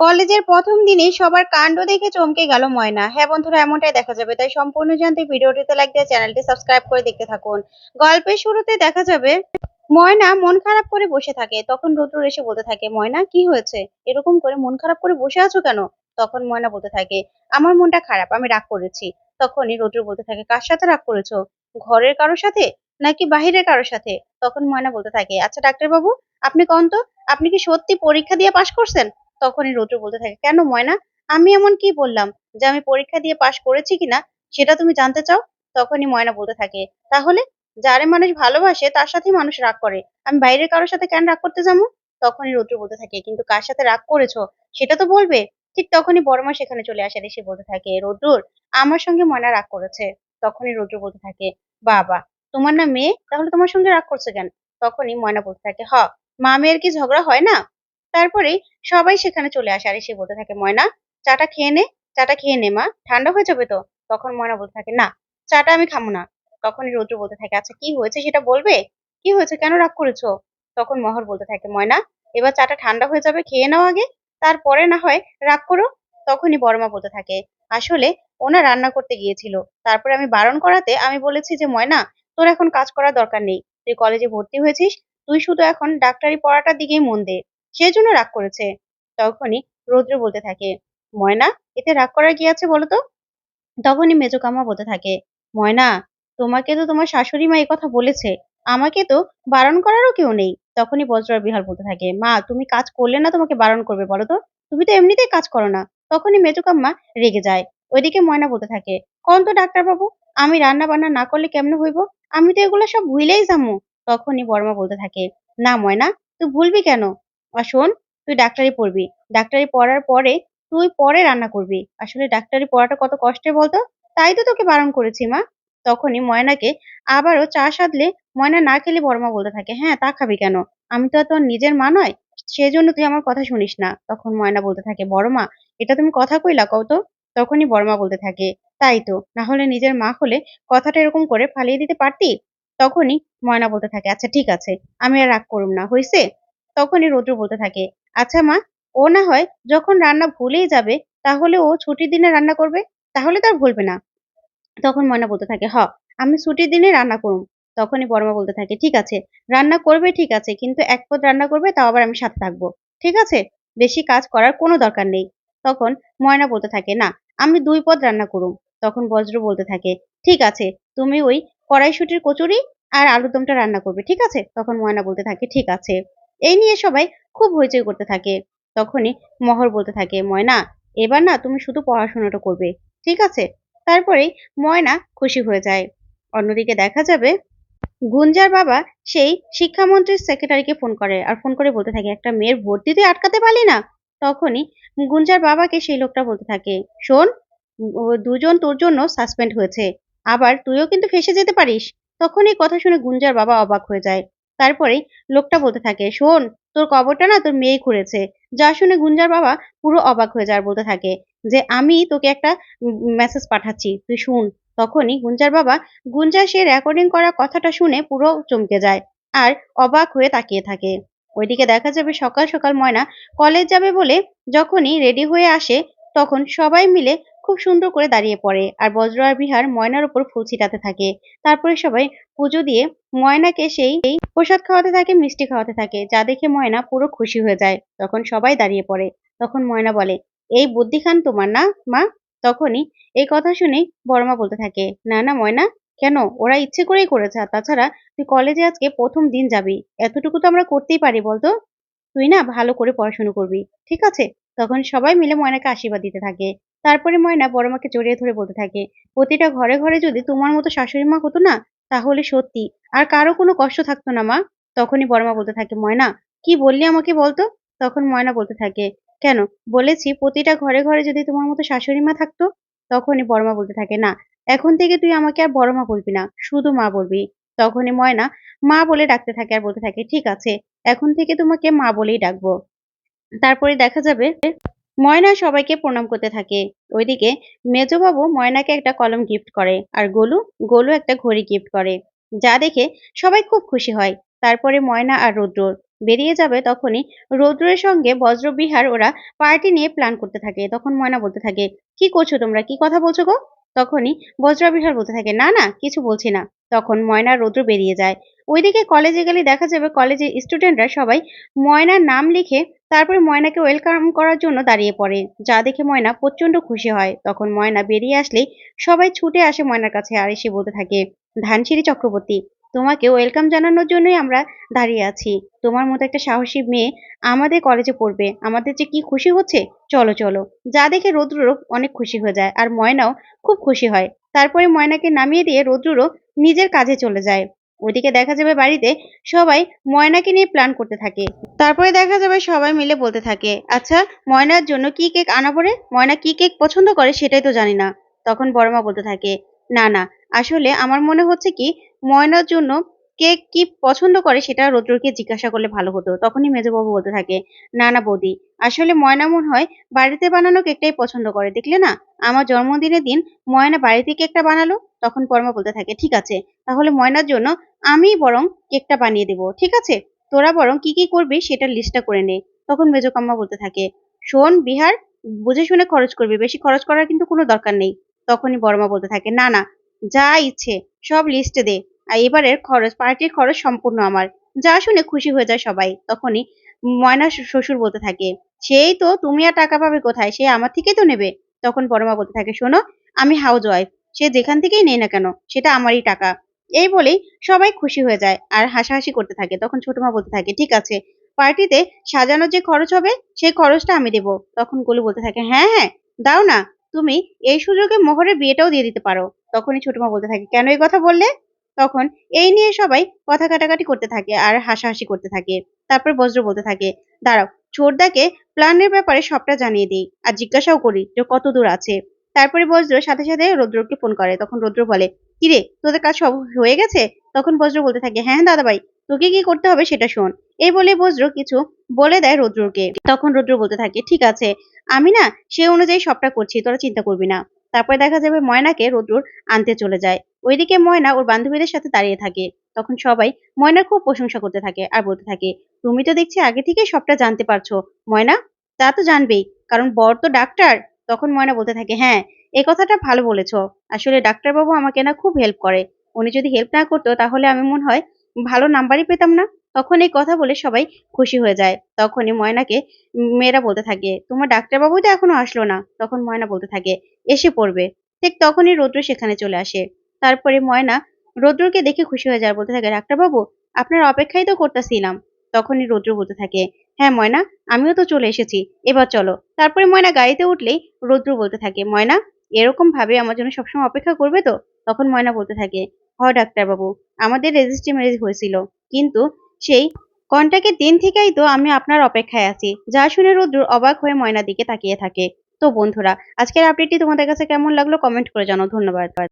কলেজের প্রথম দিনেই সবার কাণ্ড দেখে চমকে গেল ময়না। হ্যাঁ বন্ধুরা, এমনটাই দেখা যাবে। তাই সম্পূর্ণ জানতে ভিডিওটিতে লাইক দিয়ে চ্যানেলটি সাবস্ক্রাইব করে দেখতে থাকুন। গল্পের শুরুতে দেখা যাবে, ময়না মন খারাপ করে বসে থাকে। তখন রুদ্র এসে বলতে থাকে, ময়না, কি হয়েছে? এরকম করে মন খারাপ করে বসে আছো কেন? তখন ময়না বলতে থাকে, আমার মনটা খারাপ, আমি রাগ করেছি। তখনই রুদ্র বলতে থাকে, কার সাথে রাগ করেছ? ঘরের কারোর সাথে নাকি বাহিরের কারোর সাথে? তখন ময়না বলতে থাকে আচ্ছা ডাক্তারবাবু, আপনি কন তো? আপনি কি সত্যি পরীক্ষা দিয়ে পাশ করছেন? তখনই রৌদ্র বলতে থাকে, কেন ময়না? আমি এমন কি বললাম? যে আমি পরীক্ষা দিয়ে পাশ করেছি কিনা, সেটা তুমি জানতে চাও? তখনই ময়না বলতে থাকে, তাহলে যারে মানুষ ভালোবাসে, তার সাথেই মানুষ রাগ করে। আমি বাইরের কারোর সাথে কেন রাগ করতে যাব? তখনই রৌদ্র বলতে থাকে, কিন্তু কার সাথে রাগ করেছ? সেটা তো বলবে। ঠিক তখনই বড়মা সেখানে চলে আসে, এসে বলতে থাকে রৌদ্রুর আমার সঙ্গে ময়না রাগ করেছে। তখনই রৌদ্র বলতে থাকে, বাবা, তোমার না মেয়ে? তাহলে তোমার সঙ্গে রাগ করছে কেন? তখনই ময়না বলতে থাকে, হ, মা মেয়ের কি ঝগড়া হয় না? তারপরেই সবাই সেখানে চলে আসে। আর এসে বলতে থাকে, ময়না, চাটা খেয়ে নে, চাটা খেয়ে নে মা। ঠান্ডা হয়ে যাবে তো? তখন ময়না বলতে থাকে, না, চাটা আমি খামো না। তখনই রৌদ্র বলতে থাকে আচ্ছা কি হয়েছে সেটা বলবে? কি হয়েছে? কেন রাগ করেছ? তখন মহর বলতে থাকে, ময়না, এবার চাটা ঠান্ডা হয়ে যাবে, খেয়ে নাও আগে, তারপরে না হয় রাগ করো। তখনই বড়মা বলতে থাকে, আসলে ওনা রান্না করতে গিয়েছিল। তারপরে আমি বারণ করাতে আমি বলেছি যে, ময়না, তোর এখন কাজ করার দরকার নেই। তুই কলেজে ভর্তি হয়েছিস, তুই শুধু এখন ডাক্তারি পড়াটার দিকেই মন দে। সেজন্য রাগ করেছে। তখনই রৌদ্র বলতে থাকে, ময়না, এতে রাগ করার কি আছে বলতো? তখনই মেজকামা বলতে থাকে, ময়না, তোমাকে তো তোমার শাশুড়ি মা কথা বলেছে, আমাকে তো বারণ করারও কেউ নেই। তখনই বজ্র বিহার বলতে থাকে, মা, তুমি কাজ করলে না তোমাকে বারণ করবে বলো তো তুমি তো এমনিতেই কাজ করো না। তখনই মেজকাম্মা রেগে যায়। ওইদিকে ময়না বলতে থাকে কন তো ডাক্তারবাবু, আমি রান্না বান্না না করলে কেমন হইব? আমি তো এগুলো সব ভুলেই যাব তখনই বর্মা বলতে থাকে, না ময়না, তুই ভুলবি কেন? আর শোন, তুই ডাক্তারি পড়বি। ডাক্তারি পড়ার পরে তুই পরে রান্না করবি। আসলে ডাক্তারি পড়াটা কত কষ্টের বলতো? তাই তো তোকে বারণ করেছি, মা। তখনই ময়নাকে আবারও চা সাধলে ময়না না খেলে বড়মা বলতে থাকে হ্যাঁ তা খাবি কেন? আমি তো তোর নিজের মা নয়, সেজন্য তুই আমার কথা শুনিস না। তখন ময়না বলতে থাকে, বড় মা, এটা তুমি কথা কইলা কত তখনই বড়মা বলতে থাকে, তাই তো, না হলে নিজের মা হলে কথাটা এরকম করে ফালিয়ে দিতে পারতি? তখনই ময়না বলতে থাকে আচ্ছা ঠিক আছে, আমি আর রাগ করুম না, হইছে? তখনই রৌদ্র বলতে থাকে আচ্ছা মা, ও না হয় যখন রান্না ভুলেই যাবে, তাহলে ও ছুটির দিনে রান্না করবে? তাহলে তার ভুলবে না। তখন ময়না বলতে থাকে, হ, আমি ছুটির দিনে রান্না করুম। তখনই বর্মা বলতে থাকে, ঠিক আছে, রান্না করবে ঠিক আছে, কিন্তু এক পদ রান্না করবে, তাও আবার আমি সাথে থাকব। ঠিক আছে? বেশি কাজ করার কোনো দরকার নেই। তখন ময়না বলতে থাকে, না, আমি দুই পদ রান্না করুম। তখন বজ্র বলতে থাকে, ঠিক আছে, তুমি ওই কড়াইশুটির কচুরি আর আলুদমটা রান্না করবে, ঠিক আছে? তখন ময়না বলতে থাকে, ঠিক আছে। এই নিয়ে সবাই খুব হইচই করতে থাকে। তখনই মহর বলতে থাকে, ময়না, এবার না তুমি শুধু পড়াশোনাটা করবে, ঠিক আছে? তারপরেই ময়না খুশি হয়ে যায়। অন্যদিকে দেখা যাবে, গুঞ্জার বাবা সেই শিক্ষামন্ত্রীর সেক্রেটারিকে ফোন করে আর ফোন করে বলতে থাকে, একটা মেয়ের ভর্তি তুই আটকাতে পারলি না? তখনই গুঞ্জার বাবাকে সেই লোকটা বলতে থাকে, শোন দুজন তোর জন্য সাসপেন্ড হয়েছে, আবার তুইও কিন্তু ফেসে যেতে পারিস। তখন এই কথা শুনে গুঞ্জার বাবা অবাক হয়ে যায়। তারপরে লোকটা বলতে থাকে, শোন, তোর কবরটা না তোর মেয়ে খুঁড়েছে। যা শুনে গুঞ্জার বাবা পুরো অবাক হয়ে যায় বলতে থাকে, যে আমি তোকে একটা মেসেজ পাঠাচ্ছি, তুই শুন। তখনই গুঞ্জার বাবা গুঞ্জা সে রেকর্ডিং করা কথাটা শুনে পুরো চমকে যায় আর অবাক হয়ে তাকিয়ে থাকে। ওইদিকে দেখা যাবে সকাল সকাল ময়না কলেজ যাবে বলে যখনই রেডি হয়ে আসে, তখন সবাই মিলে খুব সুন্দর করে দাঁড়িয়ে পড়ে। আর বজ্র আর বিহার ময়নার উপর ফুল ছিটাতে থাকে। তারপরে সবাই পুজো দিয়ে ময়নাকে সেই প্রসাদ খাওয়াতে থাকে, মিষ্টি খাওয়াতে থাকে। যা দেখে ময়না পুরো খুশি হয়ে যায়। তখন সবাই দাঁড়িয়ে পড়ে। তখন ময়না বলে, এই বুদ্ধি খান তোমার না, মা? তখনই এই কথা শুনে বড়মা বলতে থাকে, না না, ময়না, কেন? ওরা ইচ্ছে করেই করেছে। তাছাড়া তুই কলেজে আজকে প্রথম দিন যাবি। এতটুকু তো আমরা করতেই পারি, বলতো? তুই না ভালো করে পড়াশোনা করবি। ঠিক আছে? তখন সবাই মিলে ময়নাকে আশীর্বাদ দিতে থাকে। তারপরে ময়না বড় মাকে জড়িয়ে ধরে বলতে থাকে, প্রতিটা ঘরে ঘরে যদি তোমার মতো শাশুড়ি মা হতো না, তাহলে সত্যি, আর কারও কোনো কষ্ট থাকতো না মা? তখনই বড় মা বলতে থাকে, ময়না, কি বললি আমাকে বলতো? তখন ময়না বলতে থাকে, কেন? বলেছি প্রতিটা ঘরে ঘরে যদি তোমার মতো শাশুড়ি মা থাকতো? তখনই বড় মা বলতে থাকে, না, এখন থেকে তুই আমাকে আর বড় মা বলবি না, শুধু মা বলবি। তখনই ময়না মা বলে ডাকতে থাকে আর বলতে থাকে, ঠিক আছে, এখন থেকে তোমাকে মা বলেই ডাকবো। তারপরে দেখা যাবে ময়না সবাইকে প্রণাম করতে থাকে। ওইদিকে মেজবাবু ময়নাকে একটা কলম গিফট করে আর গোলু গোলু একটা ঘড়ি গিফট করে। যা দেখে সবাই খুব খুশি হয়। তারপরে ময়না আর রুদ্র বেরিয়ে যাবে তখনই রৌদ্রের সঙ্গে বজ্রবিহার ওরা পার্টি নিয়ে প্ল্যান করতে থাকে। তখন ময়না বলতে থাকে, কি করছ তোমরা? কি কথা বলছো গো? তখনই বজ্রবিহার বলতে থাকে, না না, কিছু বলছি না। তখন ময়না রৌদ্র বেরিয়ে যায়। ওইদিকে কলেজে গেলে দেখা যাবে কলেজের স্টুডেন্টরা সবাই ময়নার নাম লিখে তারপরে ময়নাকে ওয়েলকাম করার জন্য দাঁড়িয়ে পড়ে। যা দেখে ময়না প্রচণ্ড খুশি হয়। তখন ময়না বেরিয়ে আসলেই সবাই ছুটে আসে ময়নার কাছে আর এসে বলতে থাকে, ধানসিঁড়ি চক্রবর্তী, তোমাকে ওয়েলকাম জানানোর জন্যই আমরা দাঁড়িয়ে আছি। তোমার মতো একটা সাহসী মেয়ে আমাদের কলেজে পড়বে। আমাদের যে কি খুশি হচ্ছে, চলো চলো। যা দেখে রৌদ্ররও অনেক খুশি হয়ে যায় আর ময়নাও খুব খুশি হয়। তারপরে ময়নাকে নামিয়ে দিয়ে রৌদ্ররও নিজের কাজে চলে যায়। ওদিকে দেখা যাবে বাড়িতে সবাই ময়নাকে নিয়ে প্ল্যান করতে থাকে। তারপরে দেখা যাবে সবাই মিলে বলতে থাকে আচ্ছা ময়নার জন্য কি কেক আনা পড়ে? ময়না কি কেক পছন্দ করে সেটাই তো জানি না। তখন বড়মা বলতে থাকে, না না, আসলে আমার মনে হচ্ছে কি, ময়নার জন্য কেক কি পছন্দ করে সেটা রৌদ্রকে জিজ্ঞাসা করলে ভালো হতো। তখনই মেজবাবু বলতে থাকে, না না, বৌদি, আসলে ময়না মনে হয় বাড়িতে বানানো কেকটাই পছন্দ করে, দেখলে না? আমার জন্মদিনের দিন ময়না বাড়িতে কেকটা বানালো। তখন পরমা বলতে থাকে, ঠিক আছে, তাহলে ময়নার জন্য আমি বরং কেকটা বানিয়ে দেবো, ঠিক আছে? তোরা বরং কি কি করবি সেটার লিস্টটা করে নে। তখন মেজকাম্মা বলতে থাকে, শোন বিহার, বুঝে শুনে খরচ করবি, বেশি খরচ করার কিন্তু কোনো দরকার নেই। তখনই বড়মা বলতে থাকে, না না, যা ইচ্ছে সব লিস্টে দে। আর এবারের খরচ পার্টির খরচ সম্পূর্ণ আমার। যা শুনে খুশি হয়ে যায় সবাই। তখনই ময়না শ্বশুর বলতে থাকে, সেই তো তুমি আর টাকা পাবে কোথায়? সে আমার থেকেই তো নেবে। তখন বড়মা বলতে থাকে, শোনো, আমি হাউস ওয়াইফ সে যেখান থেকেই নেই না কেন, সেটা আমারই টাকা। এই বলেই সবাই খুশি হয়ে যায় আর হাসাহাসি করতে থাকে। তখন ছোট মা বলতে থাকে, ঠিক আছে, পার্টিতে সাজানোর যে খরচ হবে, সেই খরচটা আমি দেব। তখন গোলু বলতে থাকে হ্যাঁ হ্যাঁ দাও না, তুমি এই সুযোগে মোহরের বিয়েটাও দিয়ে দিতে পারো। তখনই ছোট মা বলতে থাকে, কেন এই কথা বললে? তখন এই নিয়ে সবাই কথা কাটাকাটি করতে থাকে আর হাসাহাসি করতে থাকে। তারপর বজ্র বলতে থাকে, দাঁড়াও, ছোটদাকে প্ল্যানের ব্যাপারে সবটা জানিয়ে দিই আর জিজ্ঞাসাও করি যে কত দূর আছে। তারপরে বজ্র সাথে সাথে রৌদ্রকে ফোন করে। তখন রৌদ্র বলে কিরে, তোদের কাজ সব হয়ে গেছে? তখন বজ্র বলতে থাকে হ্যাঁ দাদাভাই, তোকে কি করতে হবে সেটা শোন। এই বলে বজ্র কিছু বলে দেয় রৌদ্রকে। তখন রৌদ্র বলতে থাকে, ঠিক আছে, আমি না সে অনুযায়ী সবটা করছি, তোরা চিন্তা করবি না। তারপরে দেখা যাবে ময়নাকে রৌদ্র আনতে চলে যায়। ওইদিকে ময়না ওর বান্ধবীদের সাথে দাঁড়িয়ে থাকে। তখন সবাই ময়নার খুব প্রশংসা করতে থাকে আর বলতে থাকে, তুমি তো দেখছি আগে থেকে সবটা জানতে পারছ। ময়না, তা তো জানবেই, কারণ বর তো ডাক্তার। তখন ময়না বলতে থাকে হ্যাঁ এই কথাটা ভালো বলেছ। আসলে ডাক্তারবাবু আমাকে না খুব হেল্প করে। উনি যদি হেল্প না করতো, তাহলে আমি মনে হয় ভালো নাম্বারই পেতাম না। তখন এই কথা বলে সবাই খুশি হয়ে যায়। তখনই ময়নাকে মেয়েরা বলতে থাকে, তোমার ডাক্তারবাবু তো এখনও আসলো না। তখন ময়না বলতে থাকে, এসে পড়বে। ঠিক তখনই রৌদ্র সেখানে চলে আসে। তারপরে ময়না রৌদ্রকে দেখে খুশি হয়ে যায়, বলতে থাকে, ডাক্তারবাবু, আপনার অপেক্ষাই তো করতেছিলাম। তখনই রৌদ্র বলতে থাকে হ্যাঁ ময়না, আমিও তো চলে এসেছি। এবার চলো। তারপরে ময়না গাড়িতে উঠলেই রৌদ্র বলতে থাকে, ময়না, এরকম ভাবে আমার জন্য সবসময় অপেক্ষা করবে তো? তখন ময়না বলতে থাকে, হ, ডাক্তারবাবু, আমাদের রেজিস্ট্রি ম্যারেজ হয়েছিল। কিন্তু সেই কন্টাক্টের দিন থেকেই তো আমি আপনার অপেক্ষায় আছি। যা শুনে রৌদ্র অবাক হয়ে ময়নার দিকে তাকিয়ে থাকে। তো বন্ধুরা, আজকের আপডেটটি তোমাদের কাছে কেমন লাগল কমেন্ট করে জানাও। ধন্যবাদ।